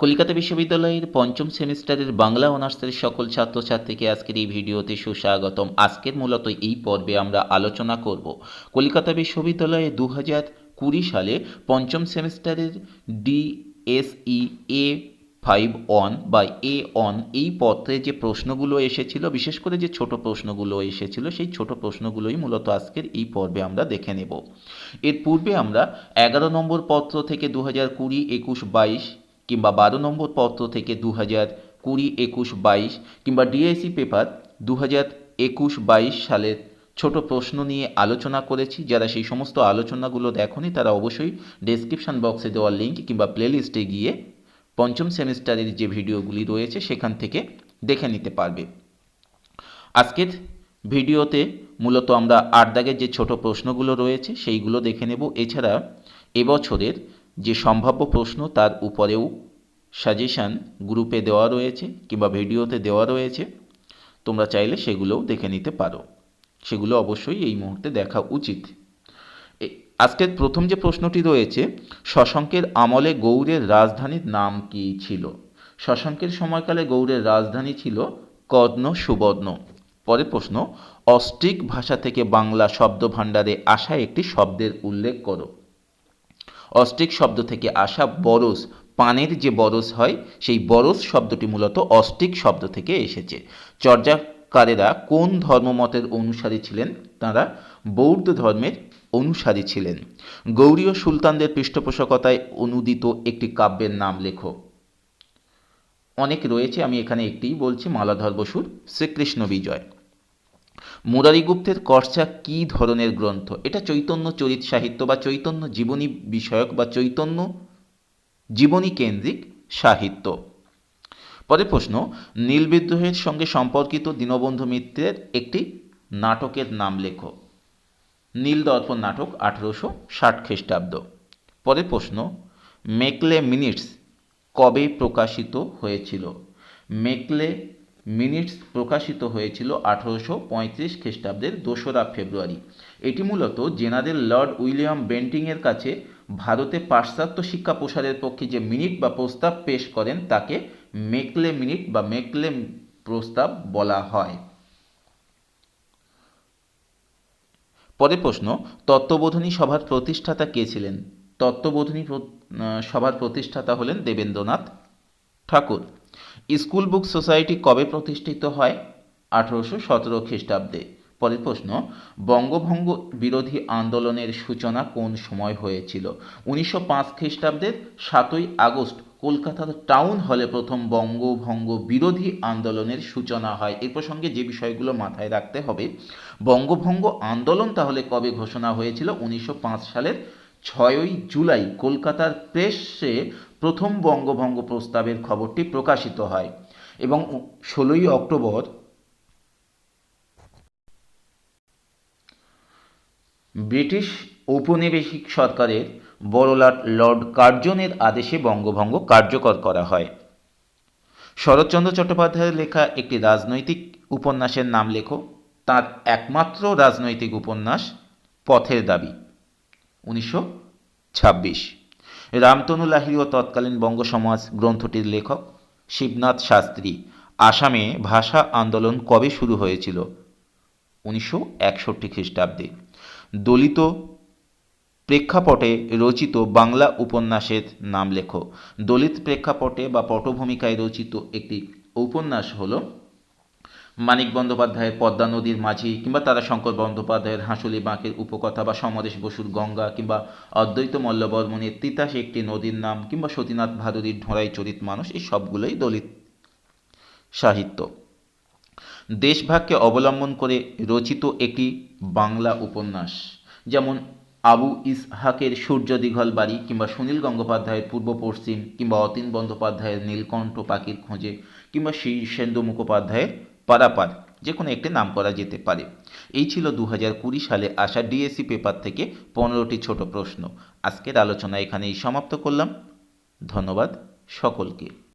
কলকাতা বিশ্ববিদ্যালয়ের পঞ্চম সেমিস্টারের বাংলা অনার্সের সকল ছাত্রছাত্রীকে আজকের এই ভিডিওতে সুস্বাগতম। আজকের মূলত এই পর্বে আমরা আলোচনা করব। কলকাতা বিশ্ববিদ্যালয়ে দু হাজার কুড়ি সালে পঞ্চম সেমিস্টারের ডিএসই এ ফাইভ অন বা এ অন এই পত্রে যে প্রশ্নগুলো এসেছিল, বিশেষ করে যে ছোট প্রশ্নগুলো এসেছিল, সেই ছোট প্রশ্নগুলোই মূলত আজকের এই পর্বে আমরা দেখে নেব। এর পূর্বে আমরা এগারো নম্বর পত্র থেকে দু হাজার কুড়ি, একুশ, বাইশ কিংবা বারো নম্বর পত্র থেকে দু হাজার কুড়ি একুশ বাইশ কিংবা ডিএসসি পেপার দু হাজার একুশ বাইশ সালের ছোট প্রশ্ন নিয়ে আলোচনা করেছি। যারা সেই সমস্ত আলোচনাগুলো দেখনি, তারা অবশ্যই ডেসক্রিপশন বক্সে দেওয়া লিঙ্ক কিংবা প্লেলিস্টে গিয়ে পঞ্চম সেমিস্টারের যে ভিডিওগুলি রয়েছে, সেখান থেকে দেখে নিতে পারবে। আজকের ভিডিওতে মূলত আমরা আট দাগের যে ছোট প্রশ্নগুলো রয়েছে, সেইগুলো দেখে নেব। এছাড়া এবছরের যে সম্ভাব্য প্রশ্ন তার উপরেও সাজেশান গ্রুপে দেওয়া রয়েছে কিংবা ভিডিওতে দেওয়া রয়েছে, তোমরা চাইলে সেগুলোও দেখে নিতে পারো। সেগুলো অবশ্যই এই মুহূর্তে দেখা উচিত। আজকের প্রথম যে প্রশ্নটি রয়েছে, শশাঙ্কের আমলে গৌড়ের রাজধানীর নাম কি ছিল? শশাঙ্কের সময়কালে গৌড়ের রাজধানী ছিল কর্ণ সুবর্ণ। পরের প্রশ্ন, অস্ট্রিক ভাষা থেকে বাংলা শব্দ ভাণ্ডারে আসা একটি শব্দের উল্লেখ করো। অস্ট্রিক শব্দ থেকে আসা বরস, পানের যে বরস হয়, সেই বরস শব্দটি মূলত অস্ট্রিক শব্দ থেকে এসেছে। চর্যাকারেরা কোন ধর্মমতের অনুসারী ছিলেন? তারা বৌদ্ধ ধর্মের অনুসারী ছিলেন। গৌরীয় সুলতানদের পৃষ্ঠপোষকতায় অনুদিত একটি কাব্যের নাম লেখো। অনেক রয়েছে, আমি এখানে একটিই বলছি, মালাধর বসুর শ্রীকৃষ্ণ বিজয়। মুরারিগুপ্তের কর্চা কী ধরনের গ্রন্থ? এটা চৈতন্য চরিত সাহিত্য বা চৈতন্য জীবনী বিষয়ক বা চৈতন্য জীবনী কেন্দ্রিক সাহিত্য। পরের প্রশ্ন, নীল বিদ্রোহের সঙ্গে সম্পর্কিত দীনবন্ধু মিত্রের একটি নাটকের নাম লেখো। নীল দর্পণ নাটক আঠেরোশো ষাট খ্রিস্টাব্দ। পরের প্রশ্ন, মেকলে মিনিটস কবে প্রকাশিত হয়েছিল? মেকলে মিনিটস প্রকাশিত হয়েছিল আঠেরোশো পঁয়ত্রিশ খ্রিস্টাব্দের দোসরা ফেব্রুয়ারি। এটি মূলত জেনারেল লর্ড উইলিয়াম বেন্টিংয়ের কাছে ভারতে পাশ্চাত্য শিক্ষা প্রসারের পক্ষে যে মিনিট বা প্রস্তাব পেশ করেন, তাকে মেকলে মিনিট বা মেকলে প্রস্তাব বলা হয়। পরের প্রশ্ন, তত্ত্ববোধনী সভার প্রতিষ্ঠাতা কে ছিলেন? তত্ত্ববোধনী সভার প্রতিষ্ঠাতা হলেন Debendranath Tagore. School book society কবে প্রতিষ্ঠিত হয়? আঠারোশো সতেরো খ্রিস্টাব্দে। পরের প্রশ্ন, বঙ্গভঙ্গ বিরোধী আন্দোলনের সূচনা কোন সময় হয়েছিল? উনিশশো পাঁচ খ্রিস্টাব্দের সাতই আগস্ট কলকাতার টাউন হলে প্রথম বঙ্গভঙ্গ বিরোধী আন্দোলনের সূচনা হয়। এ প্রসঙ্গে যে বিষয়গুলো মাথায় রাখতে হবে, বঙ্গভঙ্গ আন্দোলন তাহলে কবে ঘোষণা হয়েছিল? উনিশশো পাঁচ সালের ছয়ই জুলাই কলকাতার প্রেসে প্রথম বঙ্গভঙ্গ প্রস্তাবের খবরটি প্রকাশিত হয় এবং ষোলোই অক্টোবর ব্রিটিশ ঔপনিবেশিক সরকারের বড়লাট লর্ড কার্জনের আদেশে বঙ্গভঙ্গ কার্যকর করা হয়। শরৎচন্দ্র চট্টোপাধ্যায়ের লেখা একটি রাজনৈতিক উপন্যাসের নাম লেখো। তার একমাত্র রাজনৈতিক উপন্যাস পথের দাবি। উনিশশো ছাব্বিশ। রামতনু লাহিড়ী ও তৎকালীন বঙ্গ সমাজ গ্রন্থটির লেখক শিবনাথ শাস্ত্রী। আসামে ভাষা আন্দোলন কবে শুরু হয়েছিল? উনিশশো একষট্টি খ্রিস্টাব্দে। দলিত প্রেক্ষাপটে রচিত বাংলা উপন্যাসের নাম লেখো। দলিত প্রেক্ষাপটে বা পটভূমিকায় রচিত একটি উপন্যাস হলো মানিক বন্দ্যোপাধ্যায়ের পদ্মা নদীর মাঝি কিংবা তারাশঙ্কর বন্দ্যোপাধ্যায়ের হাঁসুলি বাঁকের উপকথা বা সমরেশ বসুর গঙ্গা কিংবা অদ্বৈত মল্লবর্মণের তিতাস একটি নদীর নাম কিংবা সতীনাথ ভাদুরীর ঢোঁড়াই চরিত মানুষ, এই সবগুলোই দলিত সাহিত্য। দেশভাগকে অবলম্বন করে রচিত একটি বাংলা উপন্যাস, যেমন আবু ইসহাকের সূর্য দীঘল বাড়ি কিংবা সুনীল গঙ্গোপাধ্যায়ের পূর্ব পশ্চিম কিংবা অতীন বন্দ্যোপাধ্যায়ের নীলকণ্ঠ পাখির খোঁজে কিংবা শীর্ষেন্দু মুখোপাধ্যায়ের পারাপার, যে কোনো একটি নাম করা যেতে পারে। এই ছিল দু হাজার কুড়ি সালে আসা ডিএসসি পেপার থেকে পনেরোটি ছোট প্রশ্ন। আজকের আলোচনা এখানেই সমাপ্ত করলাম। ধন্যবাদ সকলকে।